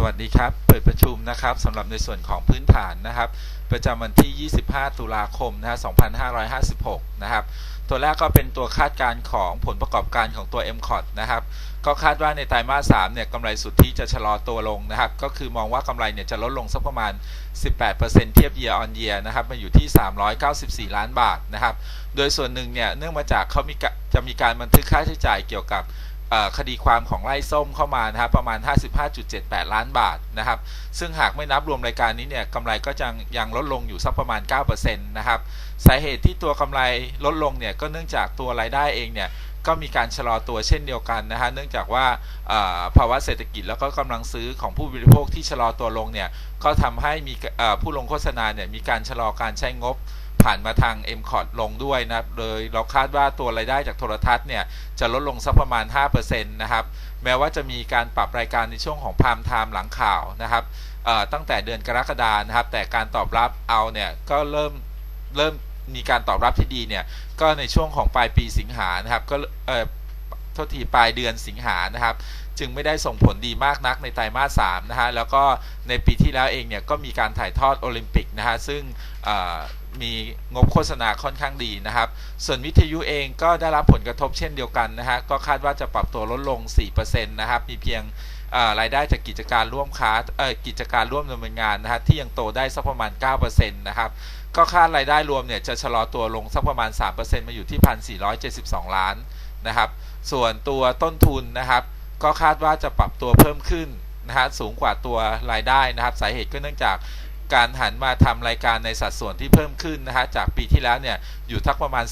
สวัสดีครับ เปิดประชุมนะครับสำหรับในส่วนของพื้นฐานนะครับ ประจำวันที่ 25 ตุลาคมนะฮะ2556 นะครับ ตัวแรกก็เป็นตัวคาดการณ์ของผลประกอบการของตัว m c o t นะครับ ก็คาดว่าในไตรมาส 3 เนี่ยกำไรสุทธิจะชะลอตัวลงนะครับ ก็คือมองว่ากำไรเนี่ยจะลดลงสักประมาณ 18%เทียบ year on year นะครับ มาอยู่ที่ 394 ล้านบาทนะครับ โดยส่วนหนึ่งเนี่ยเนื่องมาจากเขามีจะมีการบันทึกค่าใช้จ่ายเกี่ยวกับ คดีความของไล่ส้มเข้ามานะครับประมาณ 55.78 ล้านบาทนะครับ ซึ่งหากไม่นับรวมรายการนี้เนี่ยกำไรก็จะยังลดลงอยู่สักประมาณ 9%นะครับสาเหตุที่ตัวกำไรลดลงเนี่ยก็เนื่องจากตัวรายได้เองเนี่ยก็มีการชะลอตัวเช่นเดียวกันนะฮะเนื่องจากว่าภาวะเศรษฐกิจแล้วก็กำลังซื้อของผู้บริโภคที่ชะลอตัวลงเนี่ยก็ทำให้มีผู้ลงโฆษณาเนี่ยมีการชะลอการใช้งบ ผ่านมาทาง m c o t ลงด้วยนะครับ โดยเราคาดว่าตัวรายได้จากโทรทัศน์เนี่ย จะลดลงสักประมาณ 5%นะครับ แม้ว่าจะมีการปรับรายการในช่วงของพามไทม์หลังข่าวนะครับตั้งแต่เดือนกรกฎานะครับ แต่การตอบรับเอาเนี่ยก็เริ่มเริ่มมีการตอบรับที่ดีเนี่ย ก็ในช่วงของปลายปีสิงหานะครับ ก็เอ่อโทษทีปลายเดือนสิงหานะครับจึงไม่ได้ส่งผลดีมากนักในไตรมาส3นะฮะ แล้วก็ในปีที่แล้วเองเนี่ยก็มีการถ่ายทอดโอลิมปิกนะฮะ ซึ่ง มีงบโฆษณาค่อนข้างดีนะครับ ส่วนวิทยุเองก็ได้รับผลกระทบเช่นเดียวกันนะฮะก็คาดว่าจะปรับตัวลดลง 4%นะครับ มีเพียงรายได้จากกิจการร่วมค้าเอ่อกิจการร่วมดำเนินงานนะฮะที่ยังโตได้สักประมาณ 9%นะครับก็คาดรายได้รวมเนี่ยจะชะลอตัวลงสักประมาณ 3%มาอยู่ที่ 1,472 ล้านนะครับส่วนตัวต้นทุนนะครับ ก็คาดว่าจะปรับตัวเพิ่มขึ้นนะฮะสูงกว่าตัวรายได้นะครับ สาเหตุก็เนื่องจาก การหันมาทำรายการในสัดส่วนที่เพิ่มขึ้นนะฮะจากปีที่แล้วเนี่ยอยู่ทักประมาณ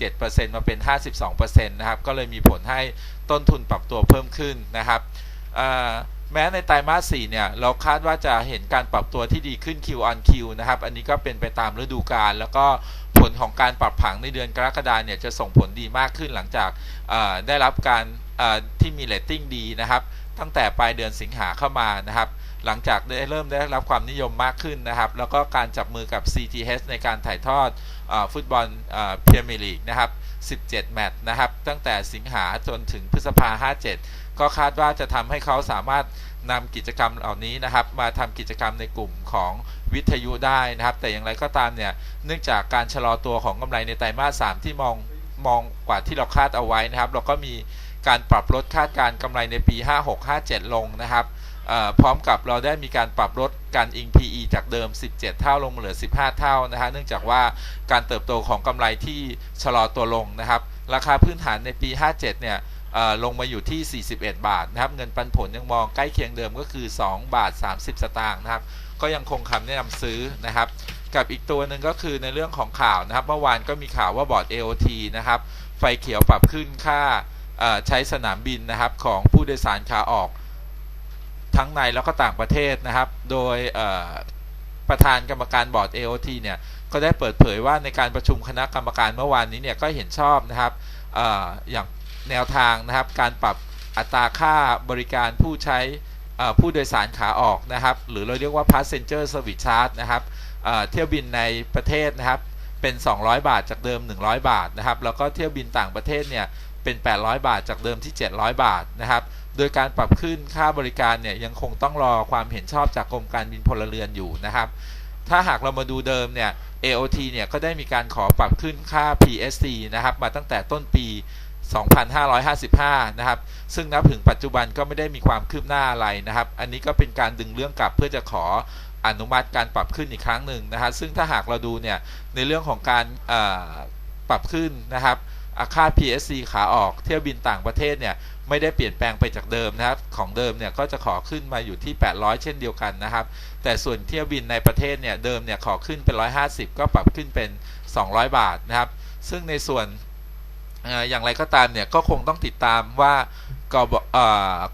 47%มาเป็น 52%นะครับก็เลยมีผลให้ต้นทุนปรับตัวเพิ่มขึ้นนะครับแม้ในไตรมาส4เนี่ยเราคาดว่าจะเห็นการปรับตัวที่ดีขึ้น Q on Q นะครับ อันนี้ก็เป็นไปตามฤดูกาลแล้วก็ผลของการปรับผังในเดือนกรกฎาเนี่ยจะส่งผลดีมากขึ้นหลังจากได้รับการที่มีเรตติ้งดีนะครับ ตั้งแต่ปลายเดือนสิงหาเข้ามานะครับ หลังจากได้เริ่มได้รับความนิยมมากขึ้นนะครับ แล้วก็การจับมือกับ CTH ในการถ่ายทอดอฟุตบอลเมียร์ลีกนะครับ 17 แมตช์นะครับ ตั้งแต่สิงหาจนถึงพฤษภา 57 ก็คาดว่าจะทำให้เขาสามารถนำกิจกรรมเหล่านี้นะครับ มาทำกิจกรรมในกลุ่มของวิทยุได้นะครับ แต่อย่างไรก็ตามเนี่ย เนื่องจากการชะลอตัวของกำไรในไตรมาส 3 ที่มองมองกว่าที่เราคาดเอาไว้นะครับ เราก็มี การปรับลดคาดการกำไรในปี 56-57 ลงนะครับพร้อมกับเราได้มีการปรับลดการอิง PE จากเดิม 17 เท่าลงมาเหลือ 15 เท่านะฮะเนื่องจากว่าการเติบโตของกำไรที่ชะลอตัวลงนะครับ ราคาพื้นฐานในปี 57 เนี่ยลงมาอยู่ที่ 41 บาทนะครับเงินปันผลยังมองใกล้เคียงเดิมก็คือ 2 บาท 30 สตางค์นะครับ ก็ยังคงคำแนะนำซื้อนะครับ กับอีกตัวหนึ่งก็คือในเรื่องของข่าวนะครับ เมื่อวานก็มีข่าวว่าบอร์ด AOT นะครับไฟเขียวปรับขึ้นค่า ใช้สนามบินนะครับของผู้โดยสารขาออกทั้งในแล้วก็ต่างประเทศนะครับ โดยประธานกรรมการบอร์ด AOT เนี่ยก็ได้เปิดเผยว่าในการประชุมคณะกรรมการเมื่อวานนี้เนี่ยก็เห็นชอบนะครับออย่างแนวทางนะครับ การปรับอัตราค่าบริการผู้ใช้ผู้โดยสารขาออกนะครับ หรือเราเรียกว่า passenger service charge นะครับเที่ยวบินในประเทศนะครับเป็น 200 บาทจากเดิม 100 บาทนะครับ แล้วก็เที่ยวบินต่างประเทศเนี่ย เป็น 800 บาท จากเดิมที่ 700 บาทนะครับ โดยการปรับขึ้นค่าบริการเนี่ยยังคงต้องรอความเห็นชอบจากกรมการบินพลเรือนอยู่นะครับ ถ้าหากเรามาดูเดิมเนี่ย AOT เนี่ยก็ได้มีการขอปรับขึ้นค่า PSC นะครับมาตั้งแต่ต้นปี 2555 นะครับ ซึ่งนับถึงปัจจุบันก็ไม่ได้มีความคืบหน้าอะไรนะครับ อันนี้ก็เป็นการดึงเรื่องกลับเพื่อจะขออนุมัติการปรับขึ้นอีกครั้งหนึ่งนะฮะซึ่งถ้าหากเราดูเนี่ยในเรื่องของการปรับขึ้นนะครับ ค่า PSC ขาออกเที่ยวบินต่างประเทศเนี่ยไม่ได้เปลี่ยนแปลงไปจากเดิมนะครับของเดิมเนี่ยก็จะขอขึ้นมาอยู่ที่ 800 เช่นเดียวกันนะครับ แต่ส่วนเที่ยวบินในประเทศเนี่ยเดิมเนี่ยขอขึ้นเป็น 150 ก็ปรับขึ้นเป็น 200 บาทนะครับ ซึ่งในส่วนอย่างไรก็ตามเนี่ยก็คงต้องติดตามว่า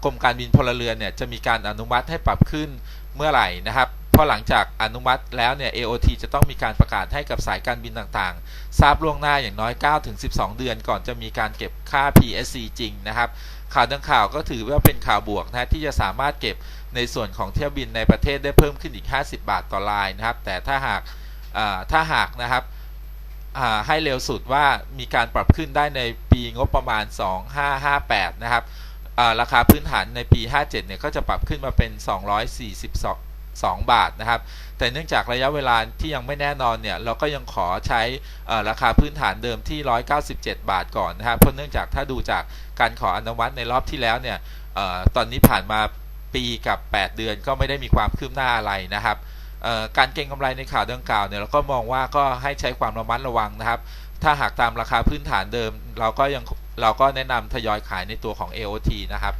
กรมการบินพลเรือนเนี่ยจะมีการอนุมัติให้ปรับขึ้นเมื่อไหร่นะครับ พอหลังจากอนุมัติแล้วเนี่ย AOT จะต้องมีการประกาศให้กับสายการบินต่างๆ ทราบล่วงหน้าอย่างน้อย 9-12 เดือนก่อนจะมีการเก็บค่า PSC จริงนะครับข่าวดังข่าวก็ถือว่าเป็นข่าวบวกนะที่จะสามารถเก็บในส่วนของเที่ยวบินในประเทศได้เพิ่มขึ้นอีก 50 บาทต่อลายนะครับ แต่ถ้าหากถ้าหากนะครับให้เร็วสุดว่ามีการปรับขึ้นได้ในปีงบประมาณ 2558 นะครับราคาพื้นฐานในปี 57 เนี่ยก็จะปรับขึ้นมาเป็น 242 บาทนะครับ แต่เนื่องจากระยะเวลาที่ยังไม่แน่นอนเนี่ยเราก็ยังขอใช้ราคาพื้นฐานเดิมที่ 197 บาทก่อนนะครับเพราะเนื่องจากถ้าดูจากการขออนุมัติในรอบที่แล้วเนี่ยออตอนนี้ผ่านมาปีกับ 8 เดือนก็ไม่ได้มีความคืบหน้าอะไรนะครับการเก็งกำไรในข่าวดังกล่าวเนี่ยเราก็มองว่าก็ให้ใช้ความระมัดระวังนะครับ ถ้าหากตามราคาพื้นฐานเดิม เราก็ยังเราก็แนะนำทยอยขายในตัวของ AOT นะครับ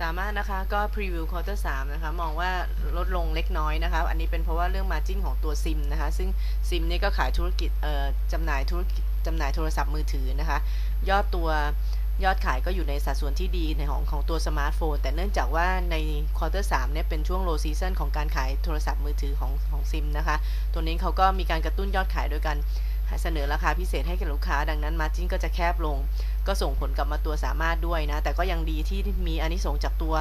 สามารถนะคะก็พรีวิวควอเตอร์สนะคะมองว่าลดลงเล็กน้อยนะคะ อันนี้เป็นเพราะว่าเรื่องมาจิ้นของตัวซิมนะคะ ซึ่งซิมนี่ก็ขายธุรกิจเอ่อจำหน่ายธุรกิจจำหน่ายโทรศัพท์มือถือนะคะ ยอดตัวยอดขายก็อยู่ในสัดส่วนที่ดีในของของตัวสมาร์ทโฟน แต่เนื่องจากว่าในควอเตอร์สเนี่ยเป็นช่วงโลซีซันของการขายโทรศัพท์มือถือของของซิมนะคะ ตัวนี้เขาก็มีการกระตุ้นยอดขายโดยการ เสนอราคาพิเศษให้กับลูกค้า ดังนั้นมาจิ้นก็จะแคบลง ก็ส่งผลกลับมาตัวสามารถด้วยนะ แต่ก็ยังดีที่มีอานิสงส์จากตัว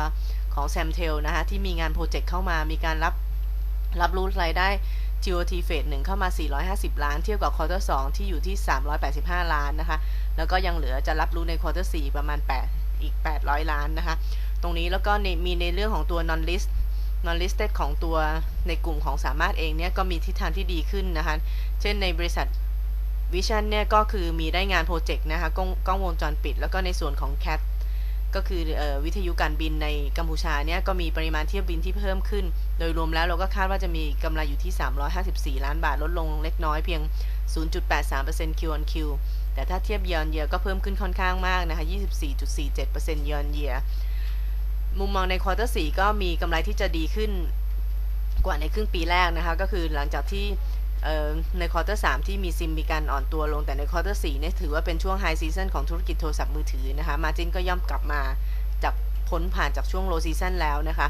ของแซมเทลนะคะที่มีงานโปรเจกต์เข้ามามีการรับรับรู้รายได้ GOT เฟสหนึ่งเข้ามา 450 ล้าน เทียบกับควอเตอร์2ที่อยู่ที่ 385 ล้านนะคะ แล้วก็ยังเหลือจะรับรู้ในควอเตอร์4ประมาณ 8 อีก 800 ล้านนะคะ ตรงนี้แล้วก็ในมีในเรื่องของตัว non list non listed ของตัวในกลุ่มของสามารถเองเนี่ยก็มีทิศทางที่ดีขึ้นนะคะ เช่นในบริษัท วิชั่นเนี่ยก็คือมีได้งานโปรเจกต์นะคะกล้องกล้องวงจรปิด แล้วก็ในส่วนของ CAT ก็คือออวิทยุการบินในกัมพูชาเนี่ยก็มีปริมาณเที่ยวบินที่เพิ่มขึ้น โดยรวมแล้วเราก็คาดว่าจะมีกำไรอยู่ที่ 354 ล้านบาทลดลงเล็กน้อยเพียง 0.83% Q on Q แต่ถ้าเทียบ year on year ก็เพิ่มขึ้นค่อนข้างมากนะคะ 24.47% year on year มุมมองในควอเตอร์4ก็มีกำไรที่จะดีขึ้นกว่าในครึ่งปีแรกนะคะ ก็คือหลังจากที่ ในควอเตอร์สที่มีซิมมีการอ่อนตัวลงแต่ในควอเตอร์สเนี่ยถือว่าเป็นช่วงไฮซีซันของธุรกิจโทรศัพท์มือถือนะคะมาจินก็ย่อมกลับมาจากพ้นผ่านจากช่วงโลซีซันแล้วนะคะ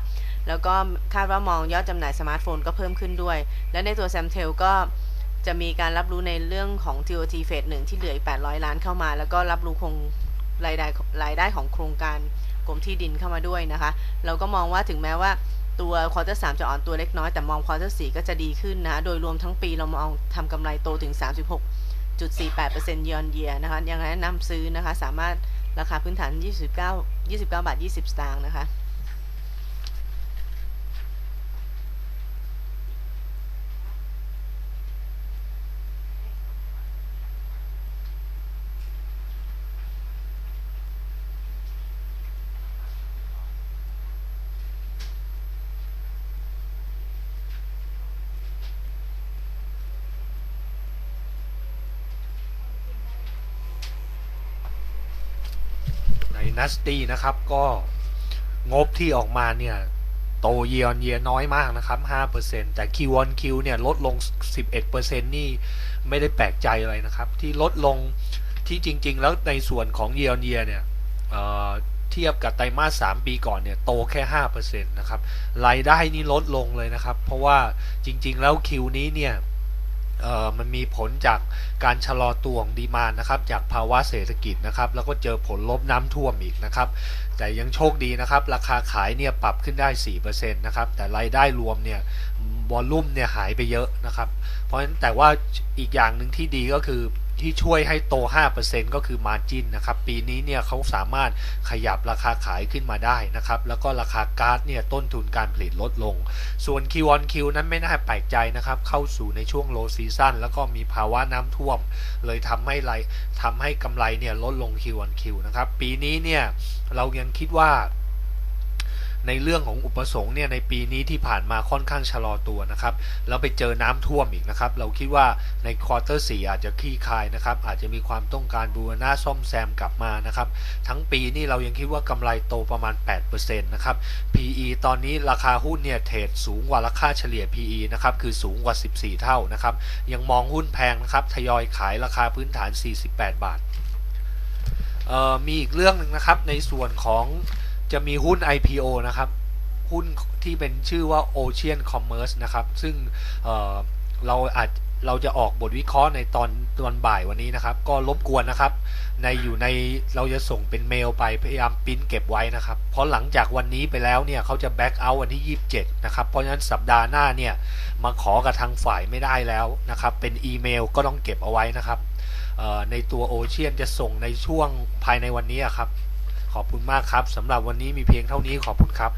แล้วก็คาดว่ามองยอดจำหน่ายสมาร์ทโฟนก็เพิ่มขึ้นด้วย และในตัวแซมเทลก็จะมีการรับรู้ในเรื่องของ TOT เฟสหนึ่งที่เหลืออีก 800 ล้านเข้ามา แล้วก็รับรู้คงรายได้รายได้ของโครงการกรมที่ดินเข้ามาด้วยนะคะ เราก็มองว่าถึงแม้ว่า ตัวควอเตอร์สจะอ่อนตัวเล็กน้อยแต่มองควอเตอร์สก็จะดีขึ้นนะโดยรวมทั้งปีเรามองทำกำไรโตถึง 36.48%เยอนเยียนะคะยังแนะนำซื้อนะคะ สามารถราคาพื้นฐาน 29 29 บาท 20 สตางค์นะคะ ในนัสตี้นะครับ ก็งบที่ออกมาเนี่ย โตเยียนเยียน้อยมากนะครับ 5%แต่ Q on Q เนี่ย ลดลง 11%นี่ไม่ได้แปลกใจอะไรนะครับ ที่ลดลงที่จริง ๆ แล้วในส่วนของเยียนเยียเนี่ยเเทียบกับไตรมาส 3 ปีก่อนเนี่ย โตแค่ 5%นะครับรายได้นี่ลดลงเลยนะครับ เพราะว่าจริง ๆ แล้วคิวนี้เนี่ย มันมีผลจากการชะลอตัวของดีมานนะครับ จากภาวะเศรษฐกิจนะครับ แล้วก็เจอผลลบน้ำท่วมอีกนะครับ แต่ยังโชคดีนะครับ ราคาขายเนี่ยปรับขึ้นได้ 4%นะครับ แต่รายได้รวมเนี่ยวอลลุ่มเนี่ยหายไปเยอะนะครับ เพราะฉะนั้นแต่ว่าอีกอย่างหนึ่งที่ดีก็คือ ที่ช่วยให้โต 5%ก็คือ Margin นะครับ ปีนี้เนี่ยเขาสามารถขยับราคาขายขึ้นมาได้นะครับ แล้วก็ราคาก๊าซเนี่ยต้นทุนการผลิตลดลง ส่วน Q on Q นั้นไม่น่าแปลกใจนะครับ เข้าสู่ในช่วง low season แล้วก็มีภาวะน้ำท่วม เลยทำให้ไรทำให้กำไรเนี่ยลดลง Q on Q นะครับ ปีนี้เนี่ยเรายังคิดว่า ในเรื่องของอุปสงค์เนี่ยในปีนี้ที่ผ่านมาค่อนข้างชะลอตัวนะครับแล้วไปเจอน้ำท่วมอีกนะครับ เราคิดว่าในควอเตอร์สี่อาจจะคลี่คลายนะครับ อาจจะมีความต้องการบูรณาซ่อมแซมกลับมานะครับ ทั้งปีนี่เรายังคิดว่ากำไรโตประมาณ 8%นะครับ PE ตอนนี้ราคาหุ้นเนี่ยเทรดสูงกว่าราคาเฉลี่ย PE นะครับคือสูงกว่า 14 เท่านะครับ ยังมองหุ้นแพงนะครับทยอยขายราคาพื้นฐาน 48 บาทมีอีกเรื่องหนึ่งนะครับในส่วนของ จะมีหุ้น IPO นะครับ หุ้นที่เป็นชื่อว่า Ocean Commerce นะครับ ซึ่งเเราอาจเราจะออกบทวิเคราะห์ในตอนตอนบ่ายวันนี้นะครับ ก็รบกวนนะครับ ในอยู่ในเราจะส่งเป็นเมลไปพยายามปิ้นเก็บไว้นะครับ เพราะหลังจากวันนี้ไปแล้วเนี่ยเขาจะแบ็กเอาวันที่ 27 นะครับ เพราะฉะนั้นสัปดาห์หน้าเนี่ยมาขอกับทางฝ่ายไม่ได้แล้วนะครับ เป็นอีเมลก็ต้องเก็บเอาไว้นะครับในตัวโอเชียนจะส่งในช่วงภายในวันนี้ครับ ขอบคุณมากครับสำหรับวันนี้มีเพียงเท่านี้ขอบคุณครับ